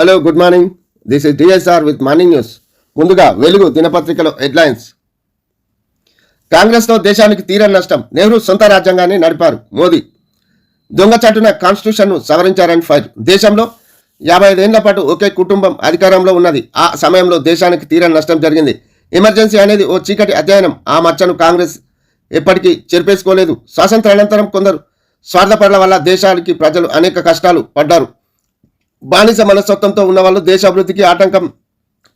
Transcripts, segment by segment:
Hello good morning this is DSR with morning news ముందుగా వెలుగు దినపత్రికలో headlines. కాంగ్రెస్లో దేశానికి తీరని నష్టం నెహ్రూ సొంత రాజ్యాంగాన్ని నడిపారు మోదీ. దొంగచాటున కాన్స్టిట్యూషన్ను సవరించారని ఫైర్. దేశంలో యాభై ఐదేళ్ళ పాటు ఒకే కుటుంబం అధికారంలో ఉన్నది. ఆ సమయంలో దేశానికి తీరని నష్టం జరిగింది. ఎమర్జెన్సీ అనేది ఓ చీకటి అధ్యయనం. ఆ మచ్చను కాంగ్రెస్ ఎప్పటికీ చెరిపేసుకోలేదు. స్వాతంత్ర అనంతరం కొందరు స్వార్థపడల వల్ల దేశానికి ప్రజలు అనేక కష్టాలు పడ్డారు. బానిస మనస్తత్వంతో ఉన్న వాళ్ళు దేశ అభివృద్ధికి ఆటంకం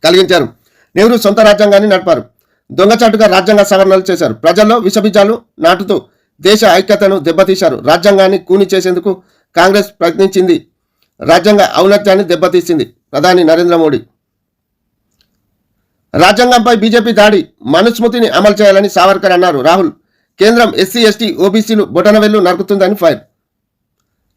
కలిగించారు. నెహ్రూ సొంత రాజ్యాంగాన్ని నడిపారు. దొంగచాటుగా రాజ్యాంగ సవరణలు చేశారు. ప్రజల్లో విషబీజాలు నాటుతూ దేశ ఐక్యతను దెబ్బతీశారు. రాజ్యాంగాన్ని కూని చేసేందుకు కాంగ్రెస్ ప్రయత్నించింది. రాజ్యాంగ ఔన్నత్యాన్ని దెబ్బతీసింది ప్రధాని నరేంద్ర మోడీ. రాజ్యాంగంపై బీజేపీ దాడి మనుస్మృతిని అమలు చేయాలని సావర్కర్ అన్నారు. రాహుల్ కేంద్రం ఎస్సీ ఎస్టీ ఓబీసీలు బొటనవెల్లు నరుకుతుందని ఫైర్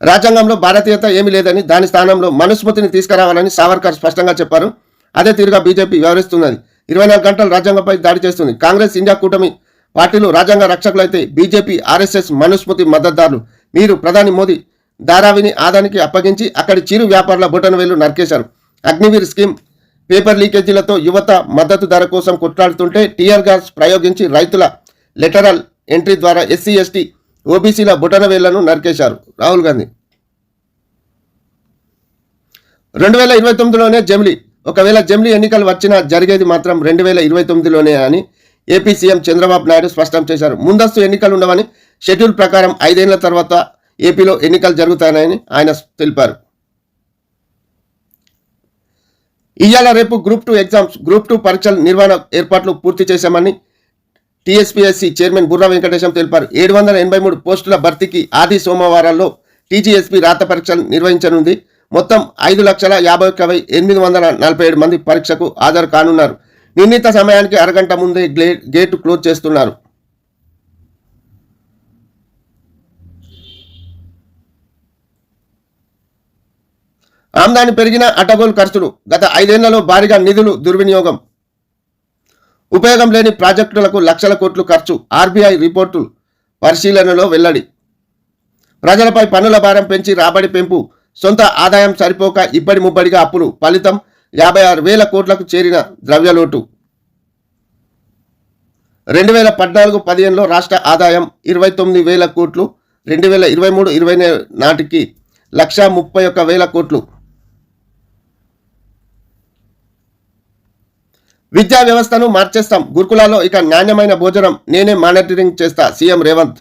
రాజ్యాంగంలో భారతీయత ఏమీ లేదని దాని స్థానంలో మనుస్మృతిని తీసుకురావాలని సావర్కర్ స్పష్టంగా చెప్పారు. అదే తీరుగా బీజేపీ వ్యవహరిస్తున్నది. ఇరవై నాలుగు గంటలు రాజ్యాంగంపై దాడి చేస్తుంది. కాంగ్రెస్ ఇండియా కూటమి పార్టీలు రాజ్యాంగ రక్షకులైతే బీజేపీ ఆర్ఎస్ఎస్ మనుస్మృతి మద్దతుదారులు. మీరు ప్రధాని మోదీ ధారావిని ఆదానికి అప్పగించి అక్కడి చిరు వ్యాపారుల బొటన వేలు నరికేశారు. అగ్నివీర్ స్కీమ్ పేపర్ లీకేజీలతో యువత మద్దతు ధర కోసం కొట్లాడుతుంటే టీఆర్ గ్యాస్ ప్రయోగించి రైతుల లెటరల్ ఎంట్రీ ద్వారా ఎస్సీ ఎస్టీ ఓబీసీల బొటన వేళ్ళను నరికేశారు. రాహుల్ గాంధీ రెండు వేల ఇరవై తొమ్మిదిలోనే జమిలి ఒకవేళ జమిలి ఎన్నికలు వచ్చినా జరిగేది మాత్రం రెండు వేల ఇరవై తొమ్మిదిలోనే అని ఏపీ సీఎం చంద్రబాబు నాయుడు స్పష్టం చేశారు. ముందస్తు ఎన్నికలు ఉండవని షెడ్యూల్ ప్రకారం ఐదేళ్ళ తర్వాత ఏపీలో ఎన్నికలు జరుగుతాయని ఆయన తెలిపారు. ఇవాళ రేపు group two exams group two పరీక్షల నిర్వహణ ఏర్పాట్లు పూర్తి చేశామని టీఎస్పీఎస్సీ చైర్మన్ బుర్రా వెంకటేశం తెలిపారు. ఏడు వందల ఎనభై మూడు పోస్టుల భర్తీకి ఆది సోమవారాల్లో టీజీఎస్పీ రాత పరీక్షలు నిర్వహించనుంది. మొత్తం ఐదు లక్షల యాభై ఒక్క ఎనిమిది వందల నలభై ఏడు మంది పరీక్షకు హాజరు కానున్నారు. నిర్ణీత సమయానికి అరగంట ముందే గ్లే గేటు క్లోజ్ చేస్తున్నారు. ఆమ్దాని పెరిగిన అటగోలు ఖర్చులు గత ఐదేళ్ళలో భారీగా నిధులు దుర్వినియోగం. ఉపయోగం లేని ప్రాజెక్టులకు లక్షల కోట్లు ఖర్చు ఆర్బీఐ రిపోర్టు పరిశీలనలో వెల్లడి. ప్రజలపై పన్నుల భారం పెంచి రాబడి పెంపు సొంత ఆదాయం సరిపోక ఇబ్బడి ముబ్బడిగా అప్పులు ఫలితం యాభై ఆరు వేల కోట్లకు చేరిన ద్రవ్యలోటు రెండు వేల పద్నాలుగు పదిహేనులో రాష్ట్ర ఆదాయం ఇరవై తొమ్మిది వేల కోట్లు రెండు వేల ఇరవై మూడు ఇరవై నాటికి లక్ష ముప్పై ఒక్క వేల కోట్లు. విద్యా వ్యవస్థను మార్చేస్తాం. గురుకులాల్లో ఇక నాణ్యమైన భోజనం నేనే మానిటరింగ్ చేస్తా సీఎం రేవంత్.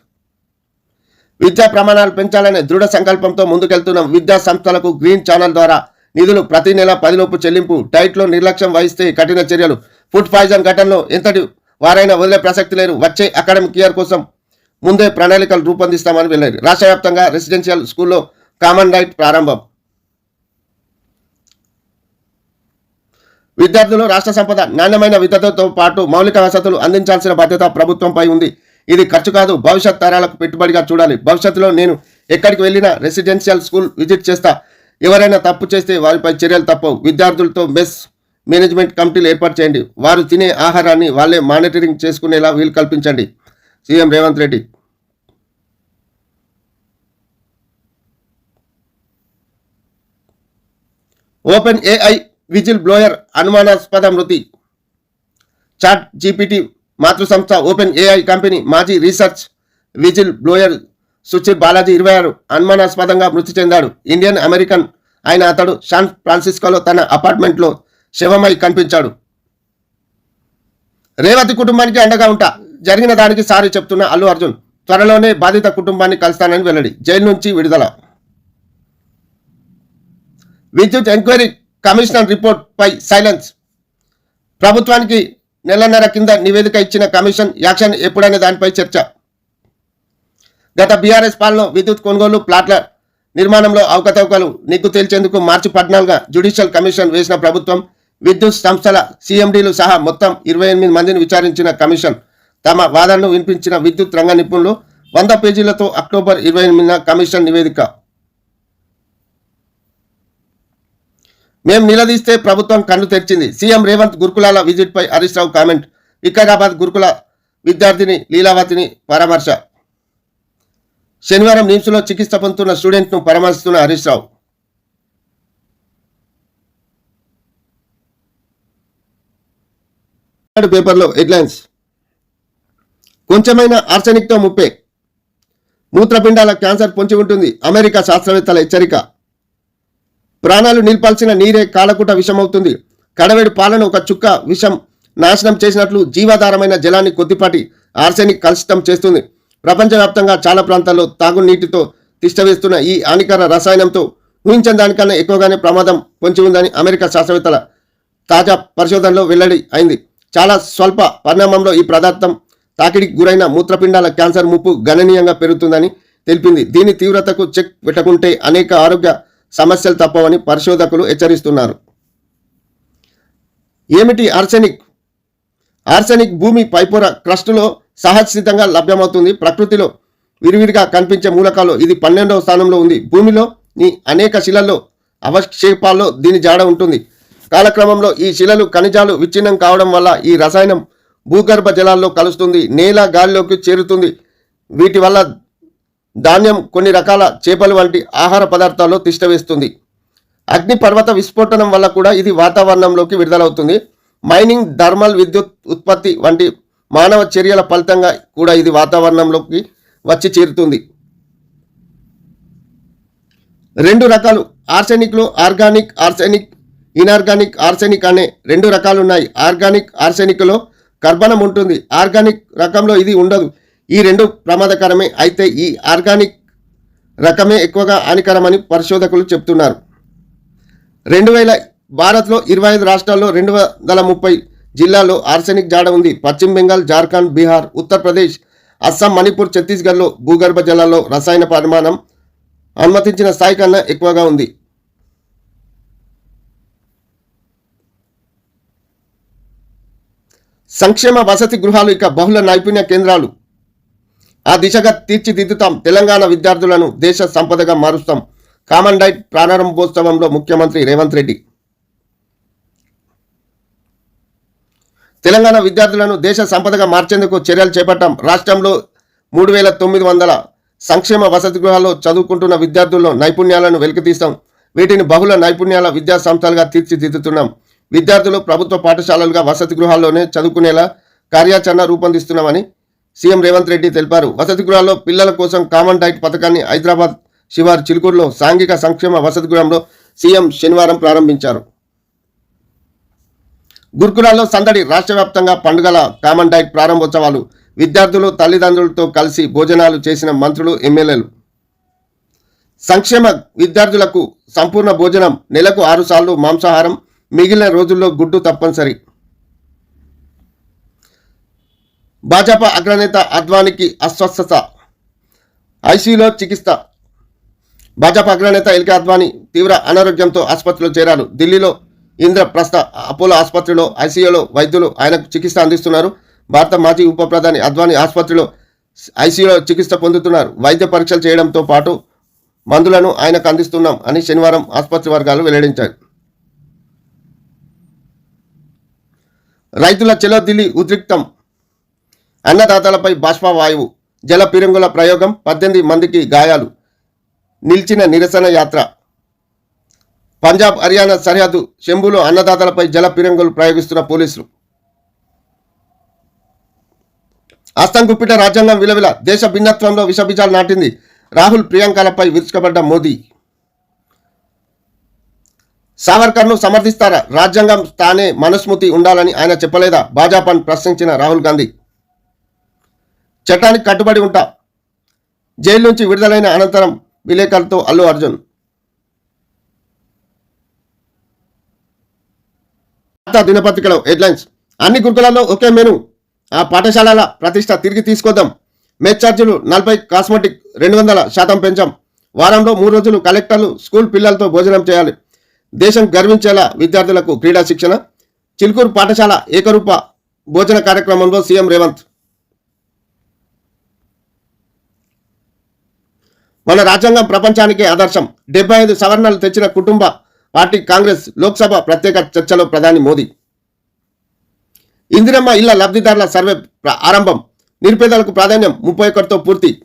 విద్యా ప్రమాణాలు పెంచాలనే దృఢ సంకల్పంతో ముందుకెళ్తున్న విద్యా సంస్థలకు గ్రీన్ ఛానల్ ద్వారా నిధులు ప్రతి నెల పదిలోపు చెల్లింపు డైట్లో నిర్లక్ష్యం వహిస్తే కఠిన చర్యలు. ఫుడ్ పాయిజన్ ఘటనలో ఎంతటి వారైనా వదిలే ప్రసక్తి లేరు వచ్చే అకాడమిక్ ఇయర్ కోసం ముందే ప్రణాళికలు రూపొందిస్తామని వెళ్ళారు రాష్ట్ర వ్యాప్తంగా రెసిడెన్షియల్ స్కూల్లో కామన్ రైట్ ప్రారంభం. విద్యార్థులు రాష్ట్ర సంపద నాణ్యమైన విద్యతో పాటు మౌలిక వసతులు అందించాల్సిన బాధ్యత ప్రభుత్వంపై ఉంది. ఇది ఖర్చు కాదు భవిష్యత్ తరాలకు పెట్టుబడిగా చూడాలి. భవిష్యత్తులో నేను ఎక్కడికి వెళ్ళినా రెసిడెన్షియల్ స్కూల్ విజిట్ చేస్తా. ఎవరైనా తప్పు చేస్తే వారిపై చర్యలు తప్పవు. విద్యార్థులతో మెస్ మేనేజ్మెంట్ కమిటీలు ఏర్పాటు చేయండి. వారు తినే ఆహారాన్ని వాళ్ళే మానిటరింగ్ చేసుకునేలా వీలు కల్పించండి. CM Revanth Reddy. OpenAI whistleblower అనుమానాస్పద మృతి. చాట్ జీపీటీ మాతృ సంస్థ ఓపెన్ ఏఐ కంపెనీ మాజీ research whistle blower Suchir Balaji ఇరవై ఆరు అనుమానాస్పదంగా మృతి చెందాడు. ఇండియన్ అమెరికన్ అయిన అతడు శాన్ ఫ్రాన్సిస్కోలో తన అపార్ట్మెంట్లో శవమై కనిపించాడు. రేవతి కుటుంబానికి అండగా ఉంటా. జరిగిన దానికి సారీ చెప్తున్న అల్లు అర్జున్ త్వరలోనే బాధిత కుటుంబాన్ని కలుస్తానని వెల్లడి. జైలు నుంచి విడుదల. విద్యుత్ ఎంక్వైరీ కమిషనర్ రిపోర్ట్ పై సైలెన్స్. ప్రభుత్వానికి నెలన్నర కింద నివేదిక ఇచ్చిన కమిషన్ యాక్షన్ ఎప్పుడనే దానిపై చర్చ. గత బీఆర్ఎస్ పాలన విద్యుత్ కొనుగోలు ప్లాట్ల నిర్మాణంలో అవకతవకలు నిగ్గు తేల్చేందుకు మార్చి పద్నాలుగున జ్యుడిషియల్ కమిషన్ వేసిన ప్రభుత్వం విద్యుత్ సంస్థల సీఎండీలు సహా మొత్తం ఇరవై ఎనిమిది మందిని విచారించిన కమిషన్. తమ వాదనలు వినిపించిన విద్యుత్ రంగ నిపుణులు వంద పేజీలతో అక్టోబర్ ఇరవై ఎనిమిదిన కమిషన్ నివేదిక. మేము నిలదీస్తే ప్రభుత్వం కన్ను తెరిచింది. సీఎం రేవంత్ గురుకులాల విజిట్పై హరీష్ రావు కామెంట్. వికారాబాద్ గురుకుల విద్యార్థిని లీలావతిని పరామర్శ. శనివారం నిమ్స్లో చికిత్స పొందుతున్న స్టూడెంట్ను పరామర్శిస్తున్న హరీష్ రావు. పేపర్లో హెడ్లైన్స్. కొంచెమైన ఆర్సెనిక్తో ముప్పే. మూత్రపిండాల క్యాన్సర్ పొంచి ఉంటుంది. అమెరికా శాస్త్రవేత్తల హెచ్చరిక. ప్రాణాలు నిలిపాల్సిన నీరే కాలకుట విషమవుతుంది. కడవేడు పాలన ఒక చుక్క విషం నాశనం చేసినట్లు జీవాధారమైన జలాన్ని కొద్దిపాటి ఆర్సెనిక్ కలుషితం చేస్తుంది. ప్రపంచవ్యాప్తంగా చాలా ప్రాంతాల్లో తాగునీటితో తిష్టవేస్తున్న ఈ హానికర రసాయనంతో ఊహించిన దానికన్నా ఎక్కువగానే ప్రమాదం పొంచి ఉందని అమెరికా శాస్త్రవేత్తల తాజా పరిశోధనలో వెల్లడి అయింది. చాలా స్వల్ప పరిణామంలో ఈ పదార్థం తాకిడికి గురైన మూత్రపిండాల క్యాన్సర్ ముప్పు గణనీయంగా పెరుగుతుందని తెలిపింది. దీని తీవ్రతకు చెక్ పెట్టకుంటే అనేక ఆరోగ్య సమస్యలు తప్పవని పరిశోధకులు హెచ్చరిస్తున్నారు. ఏమిటి ఆర్సెనిక్? ఆర్సెనిక్ భూమి పైపొర క్రస్టులో సహజసిద్ధంగా లభ్యమవుతుంది. ప్రకృతిలో విరివిరిగా కనిపించే మూలకాలు ఇది పన్నెండవ స్థానంలో ఉంది. భూమిలోని అనేక శిలల్లో అవక్షేపాల్లో దీని జాడ ఉంటుంది. కాలక్రమంలో ఈ శిలలు ఖనిజాలు విచ్ఛిన్నం కావడం వల్ల ఈ రసాయనం భూగర్భ జలాల్లో కలుస్తుంది. నేల గాలిలోకి చేరుతుంది. వీటి వల్ల ధాన్యం కొన్ని రకాల చేపలు వంటి ఆహార పదార్థాల్లో తిష్టవేస్తుంది అగ్నిపర్వత విస్ఫోటనం వల్ల కూడా ఇది వాతావరణంలోకి విడుదలవుతుంది. మైనింగ్ థర్మల్ విద్యుత్ ఉత్పత్తి వంటి మానవ చర్యల ఫలితంగా కూడా ఇది వాతావరణంలోకి వచ్చి చేరుతుంది. రెండు రకాలు ఆర్సెనిక్లో ఆర్గానిక్ ఆర్సెనిక్ ఇనార్గానిక్ ఆర్సెనిక్ అనే రెండు రకాలు ఉన్నాయి ఆర్గానిక్ ఆర్సెనిక్లో కర్బనం ఉంటుంది. ఆర్గానిక్ రకంలో ఇది ఉండదు. ఈ రెండు ప్రమాదకరమే. అయితే ఈ ఆర్గానిక్ రకమే ఎక్కువగా హానికరమని పరిశోధకులు చెప్తున్నారు రెండు వేల భారత్లో ఇరవై ఐదు రాష్ట్రాల్లో రెండు వందల ముప్పై జిల్లాల్లో ఆర్సెనిక్ జాడ ఉంది. పశ్చిమ బెంగాల్ జార్ఖండ్ బీహార్ ఉత్తరప్రదేశ్ అస్సాం మణిపూర్ ఛత్తీస్గఢ్లో భూగర్భ జలాల్లో రసాయన పరిమాణం అనుమతించిన స్థాయి కన్నా ఎక్కువగా ఉంది. సంక్షేమ వసతి గృహాలు ఇక బహుళ నైపుణ్య కేంద్రాలు. ఆ దిశగా తీర్చిదిద్దుతాం. తెలంగాణ విద్యార్థులను దేశ సంపదగా మారుస్తాం. కామన్ డైట్ ప్రారంభోత్సవంలో ముఖ్యమంత్రి రేవంత్ రెడ్డి. తెలంగాణ విద్యార్థులను దేశ సంపదగా మార్చేందుకు చర్యలు చేపట్టాం. రాష్ట్రంలో మూడు వేల తొమ్మిది వందల సంక్షేమ వసతి గృహాల్లో చదువుకుంటున్న విద్యార్థుల్లో నైపుణ్యాలను వెలికితీస్తాం. వీటిని బహుళ నైపుణ్యాల విద్యా సంస్థలుగా తీర్చిదిద్దుతున్నాం. విద్యార్థులు ప్రభుత్వ పాఠశాలలుగా వసతి గృహాల్లోనే చదువుకునేలా కార్యాచరణ రూపొందిస్తున్నామని సీఎం రేవంత్ రెడ్డి తెలిపారు. వసతి గృహాల్లో పిల్లల కోసం కామన్ డైట్ పథకాన్ని హైదరాబాద్ శివారు చిలుకూరులో సాంఘిక సంక్షేమ వసతి గృహంలో సీఎం శనివారం ప్రారంభించారు. గురుకులాల్లో సందడి రాష్ట్ర వ్యాప్తంగా పండుగల కామన్ డైట్ ప్రారంభోత్సవాలు. విద్యార్థులు తల్లిదండ్రులతో కలిసి భోజనాలు చేసిన మంత్రులు ఎమ్మెల్యేలు. సంక్షేమ విద్యార్థులకు సంపూర్ణ భోజనం నెలకు ఆరుసార్లు మాంసాహారం మిగిలిన రోజుల్లో గుడ్డు తప్పనిసరి. భాజపా అగ్రనేత అద్వానికి అస్వస్థత. ఐసీయూలో చికిత్స. భాజపా అగ్రనేత ఎల్కే అద్వానీ తీవ్ర అనారోగ్యంతో ఆసుపత్రిలో చేరారు. ఢిల్లీలో ఇంద్రప్రస్థ అపోలో ఆసుపత్రిలో ఐసీయూలో వైద్యులు ఆయనకు చికిత్స అందిస్తున్నారు. భారత మాజీ ఉప ప్రధాని అద్వానీ ఆసుపత్రిలో ఐసీయూలో చికిత్స పొందుతున్నారు. వైద్య పరీక్షలు చేయడంతో పాటు మందులను ఆయనకు అందిస్తున్నాం అని శనివారం ఆసుపత్రి వర్గాలు వెల్లడించారు రైతుల చెలో ఢిల్లీ ఉద్రిక్తం. అన్నదాతలపై బాష్పవాయువు జల పిరంగుల ప్రయోగం పద్దెనిమిది మందికి గాయాలు. నిలిచిన నిరసన యాత్ర. పంజాబ్ హర్యానా సరిహద్దు శంభులో అన్నదాతలపై జల పిరంగులు ప్రయోగిస్తున్న పోలీసులు. అస్తం గుప్పిట రాజ్యాంగం విలవిల దేశ భిన్నత్వంలో విషబీజాలు నాటింది. రాహుల్ ప్రియాంకలపై విరుచుకబడ్డ మోదీ. సావర్కర్ను సమర్థిస్తారా? రాజ్యాంగం తానే మనుస్మృతి ఉండాలని ఆయన చెప్పలేదా? భాజపాను ప్రశ్నించిన రాహుల్ గాంధీ. చట్టానికి కట్టుబడి ఉంటా. జైలు నుంచి విడుదలైన అనంతరం విలేకరులతో అల్లు అర్జున్. వార్తా దినపత్రికలో హెడ్లైన్స్. అన్ని గురుకులాల్లో ఒకే మెను. ఆ పాఠశాలల ప్రతిష్ట తిరిగి తీసుకొద్దాం. మెస్ ఛార్జీలు నలభై కాస్మెటిక్ రెండు వందల శాతం పెంచాం. వారంలో మూడు రోజులు కలెక్టర్లు స్కూల్ పిల్లలతో భోజనం చేయాలి. దేశం గర్వించేలా విద్యార్థులకు క్రీడా శిక్షణ. చిలుకూరు పాఠశాల ఏకరూప భోజన కార్యక్రమంలో సీఎం రేవంత్. మన రాజ్యాంగం ప్రపంచానికి ఆదర్శం. డెబ్బై ఐదు సవరణలు తెచ్చిన కుటుంబ పార్టీ కాంగ్రెస్ లోక్సభ ప్రత్యేక చర్చలో ప్రధాని మోదీ. ఇందిరమ్మ ఇళ్ళ లబ్ధిదారుల సర్వే ప్ర- ఆరంభం. నిరుపేదలకు ప్రాధాన్యం ముప్పై ఒకటితో పూర్తి.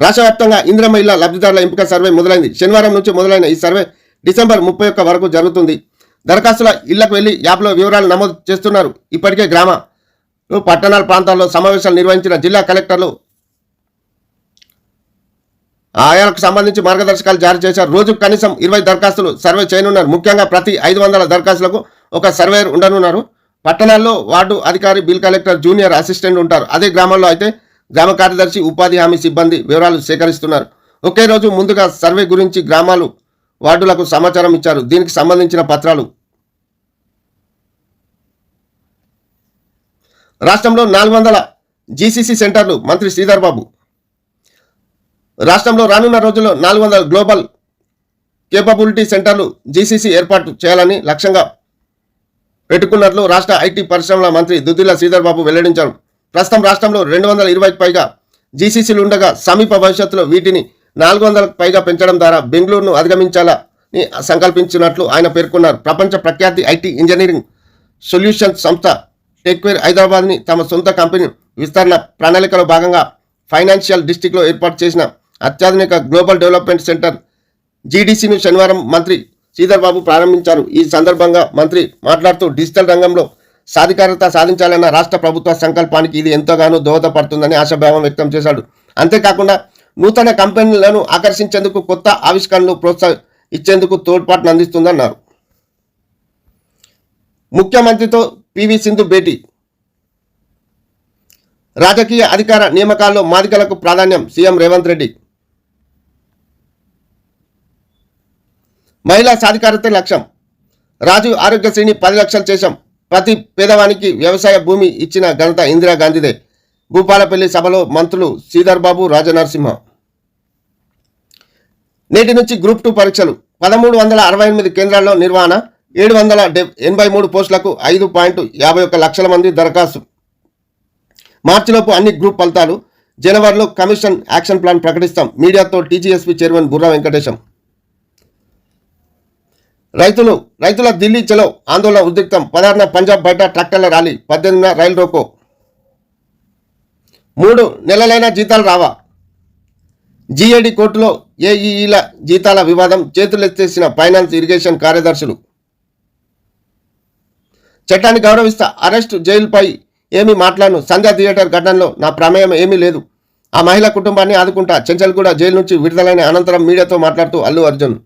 రాష్ట్ర వ్యాప్తంగా ఇందిరమ్మ ఇళ్ళ లబ్ధిదారుల ఎంపిక సర్వే మొదలైంది. శనివారం నుంచి మొదలైన ఈ సర్వే డిసెంబర్ ముప్పై ఒక్క వరకు జరుగుతుంది. దరఖాస్తుల ఇళ్ళకు వెళ్ళి యాప్లో వివరాలు నమోదు చేస్తున్నారు. ఇప్పటికే గ్రామ పట్టణాల ప్రాంతాల్లో సమావేశాలు నిర్వహించిన జిల్లా కలెక్టర్లు ఆయాలకు సంబంధించి మార్గదర్శకాలు జారీ చేశారు. రోజుకు కనీసం ఇరవై దరఖాస్తులు సర్వే చేయనున్నారు. ముఖ్యంగా ప్రతి ఐదు వందల దరఖాస్తులకు ఒక సర్వేయర్ ఉండనున్నారు. పట్టణాల్లో వార్డు అధికారి బిల్ కలెక్టర్ జూనియర్ అసిస్టెంట్ ఉంటారు. అదే గ్రామాల్లో అయితే గ్రామ కార్యదర్శి ఉపాధి హామీ సిబ్బంది వివరాలు సేకరిస్తున్నారు. ఒకే రోజు ముందుగా సర్వే గురించి గ్రామాలు వార్డులకు సమాచారం ఇచ్చారు. దీనికి సంబంధించిన పత్రాలు రాష్ట్రంలో నాలుగు వందల జీసీసీ సెంటర్లు మంత్రి శ్రీధర్ బాబు రాష్ట్రంలో రానున్న రోజుల్లో నాలుగు వందల గ్లోబల్ కేపబిలిటీ సెంటర్లు జీసీసీ ఏర్పాటు చేయాలని లక్ష్యంగా పెట్టుకున్నట్లు రాష్ట్ర ఐటీ పరిశ్రమల మంత్రి దుద్దిల శ్రీధర్ బాబు వెల్లడించారు. ప్రస్తుతం రాష్ట్రంలో రెండు వందల ఇరవైకి పైగా జీసీసీలు ఉండగా సమీప భవిష్యత్తులో వీటిని నాలుగు వందలకు పైగా పెంచడం ద్వారా బెంగళూరును అధిగమించాలని సంకల్పించినట్లు ఆయన పేర్కొన్నారు. ప్రపంచ ప్రఖ్యాతి ఐటీ ఇంజనీరింగ్ సొల్యూషన్స్ సంస్థ టెక్వేర్ హైదరాబాద్ని తమ సొంత కంపెనీ విస్తరణ ప్రణాళికలో భాగంగా ఫైనాన్షియల్ డిస్టిక్లో ఏర్పాటు చేసిన అత్యాధునిక గ్లోబల్ డెవలప్మెంట్ సెంటర్ జీడీసీను శనివారం మంత్రి శ్రీధర్ బాబు ప్రారంభించారు. ఈ సందర్భంగా మంత్రి మాట్లాడుతూ డిజిటల్ రంగంలో సాధికారత సాధించాలన్న రాష్ట్ర ప్రభుత్వ సంకల్పానికి ఇది ఎంతగానో దోహదపడుతుందని ఆశాభావం వ్యక్తం చేశాడు. అంతేకాకుండా నూతన కంపెనీలను ఆకర్షించేందుకు కొత్త ఆవిష్కరణలు ప్రోత్సాహ ఇచ్చేందుకు తోడ్పాటును అందిస్తుందన్నారు. ముఖ్యమంత్రితో పివి సింధు భేటీ. రాజకీయ అధికార నియామకాల్లో మాదికలకు ప్రాధాన్యం సీఎం రేవంత్ రెడ్డి. మహిళా సాధికారత లక్ష్యం. రాజీవ్ ఆరోగ్యశ్రీని పది లక్షలు చేశాం. ప్రతి పేదవానికి వ్యవసాయ భూమి ఇచ్చిన ఘనత ఇందిరాగాంధీదే భూపాలపల్లి సభలో మంత్రులు శ్రీధర్ బాబు రాజనరసింహ. నేటి నుంచి గ్రూప్ టూ పరీక్షలు. పదమూడు వందల అరవై ఎనిమిది కేంద్రాల్లో నిర్వహణ ఏడు వందల డెబ్ ఎనభై మూడు పోస్టులకు ఐదు పాయింట్ యాభై ఒక్క లక్షల మంది దరఖాస్తు. మార్చిలోపు అన్ని గ్రూప్ ఫలితాలు. జనవరిలో కమిషన్ యాక్షన్ ప్లాన్ ప్రకటిస్తాం. మీడియాతో టీజీఎస్పీ చైర్మన్ బుర్రా వెంకటేశం. రైతులు రైతుల ఢిల్లీ చలో ఆందోళన ఉద్రిక్తం. పదహారున పంజాబ్ బయట ట్రాక్టర్ల ర్యాలీ పద్దెనిమిదిన రైలు రోకో. మూడు నెలలైన జీతాలు రావా? జీఏడి కోర్టులో ఏఈఈల జీతాల వివాదం చేతులెత్తేసిన ఫైనాన్స్ ఇరిగేషన్ కార్యదర్శులు. చట్టాన్ని గౌరవిస్తా అరెస్ట్ జైలుపై ఏమీ మాట్లాడను. సంధ్యా థియేటర్ ఘటనలో నా ప్రమేయం ఏమీ లేదు. ఆ మహిళ కుటుంబాన్ని ఆదుకుంటా. చెంచల్గూడ జైలు నుంచి విడుదలైన అనంతరం మీడియాతో మాట్లాడుతూ అల్లు అర్జున్.